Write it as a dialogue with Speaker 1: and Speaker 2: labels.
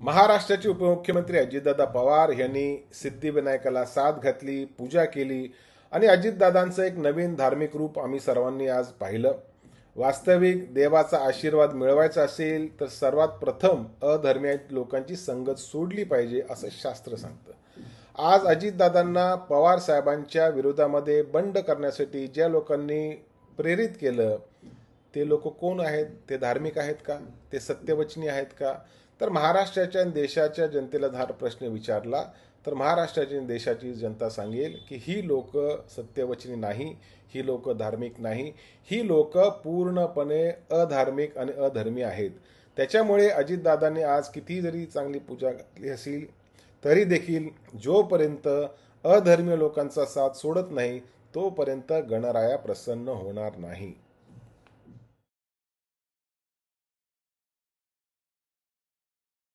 Speaker 1: महाराष्ट्राचे उपमुख्यमंत्री अजितदादा पवार यांनी सिद्धिविनायकाला साथ घातली पूजा केली आणि अजितदादांचं एक नवीन धार्मिक रूप आम्ही सर्वांनी आज पाहिलं. वास्तविक देवाचा आशीर्वाद मिळवायचा असेल तर सर्वात प्रथम अधर्मीय लोकांची संगत सोडली पाहिजे असं शास्त्र सांगतं. आज अजितदादांना पवार साहेबांच्या विरोधामध्ये बंड करण्यासाठी ज्या लोकांनी प्रेरित केलं ते लोक कोण आहेत? ते धार्मिक आहेत का? ते सत्यवचनी आहेत का? तर महाराष्ट्राच्या आणि देशाच्या जनतेला धार प्रश्न विचारला तर महाराष्ट्राची आणि देशाची जनता सांगेल की ही लोक सत्यवचनी नाही ही लोक धार्मिक नाही ही लोक पूर्णपणे अधार्मिक आणि अधर्मी आहेत. त्याच्यामुळे अजितदादांनी आज किती जरी चांगली पूजा घातली असेल तरी देखील जोपर्यंत अधर्मीय लोकांचा साथ सोडत नाही तोपर्यंत गणराया प्रसन्न होणार नाही.